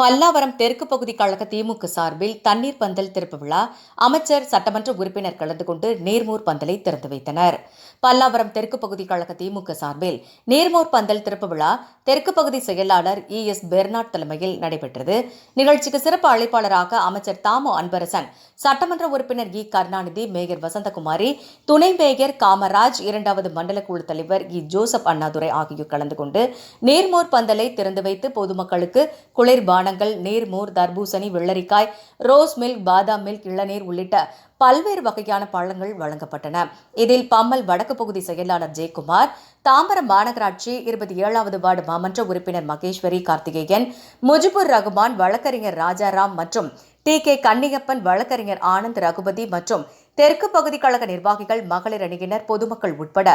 பல்லாவரம் தெற்கு பகுதி கழக திமுக சார்பில் தண்ணீர் பந்தல் திறப்பு விழா அமைச்சர் சட்டமன்ற உறுப்பினர் கலந்து கொண்டு நேர்மூர் பந்தலை திறந்து வைத்தனர். பல்லாவரம் தெற்கு பகுதி கழக திமுக சார்பில் நேர்மூர் பந்தல் திறப்பு விழா தெற்கு பகுதி செயலாளர் இ. எஸ். பெர்னாட் தலைமையில் நடைபெற்றது. நிகழ்ச்சிக்கு சிறப்பு அழைப்பாளராக அமைச்சர் தாமோ அன்பரசன் சட்டமன்ற உறுப்பினர் இ. கருணாநிதி மேயர் வசந்தகுமாரி துணை மேயர் காமராஜ் இரண்டாவது மண்டல குழு தலைவர் இ. ஜோசப் அண்ணாதுரை ஆகியோர் கலந்து கொண்டு நேர்மோர் பந்தலை திறந்து வைத்து பொதுமக்களுக்கு குளிர்பான பானங்கள் நீர்மோர் தர்பூசணி வெள்ளரிக்காய் ரோஸ் மில்க் பாதாம் மில்க் இளநீர் உள்ளிட்ட பல்வேறு வகையான பழங்கள் வழங்கப்பட்டன. இதில் பம்மல் வடக்கு பகுதி செயலாளர் ஜெயக்குமார் தாம்பரம் மாநகராட்சி இருபத்தி ஏழாவது வார்டு மாமன்ற உறுப்பினர் மகேஸ்வரி கார்த்திகேயன் முஜிபுர் ரகுமான் வழக்கறிஞர் ராஜாராம் மற்றும் டி கே கன்னியப்பன் வழக்கறிஞர் ஆனந்த் ரகுபதி மற்றும் தெற்கு பகுதி கழக நிர்வாகிகள் மகளிர் அணியினர் பொதுமக்கள் உட்பட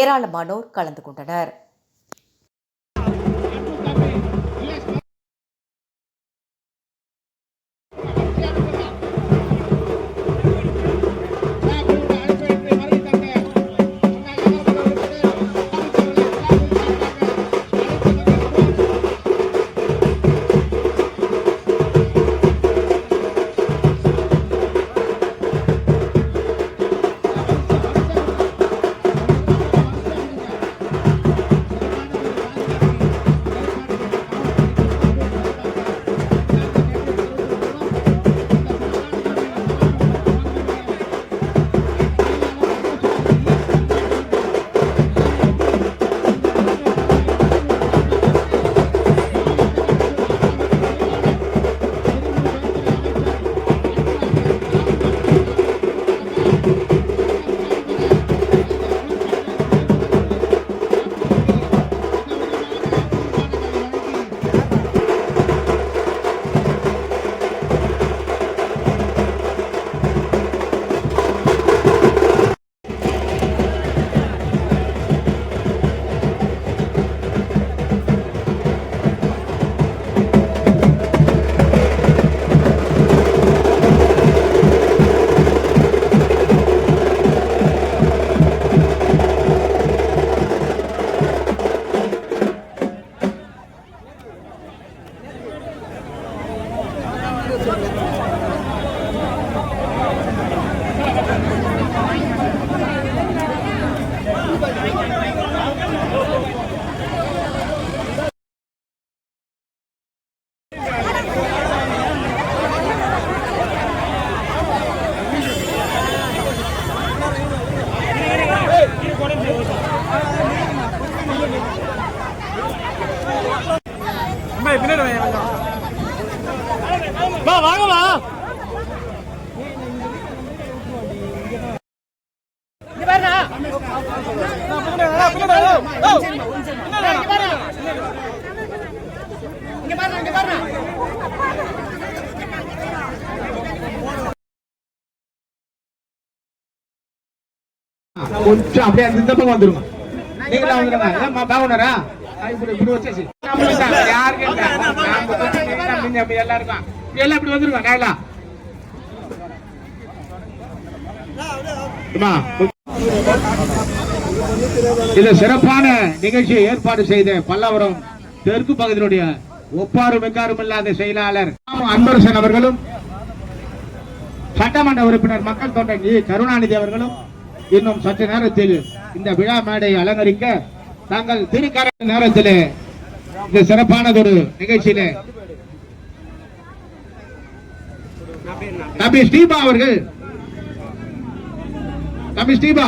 ஏராளமானோர் கலந்து கொண்டனர். வா வாங்கம்மா அப்படியே அந்த பக்கம் வந்துருங்க. நீங்களா வந்துருங்க ஏன் இப்படி யாருக்கு எல்லாருக்கும் எல்லாம் இது சிறப்பான நிகழ்ச்சியை ஏற்பாடு செய்த பல்லாவரம் தெற்கு பகுதியினுடைய ஒப்பாரும் மெக்காரும் இல்லாத செயலாளர் அன்பரசன் அவர்களும் சட்டமன்ற உறுப்பினர் மக்கள் தொண்டன் இ கருணாநிதி அவர்களும் இன்னும் சற்று நேரத்தில் இந்த விழா மேடை அலங்கரிக்க தாங்கள் திருக்கர நேரத்தில் இந்த சிறப்பானதொரு நிகழ்ச்சியிலே தம்பி ஸ்டீபா அவர்கள். தம்பி ஸ்டீபா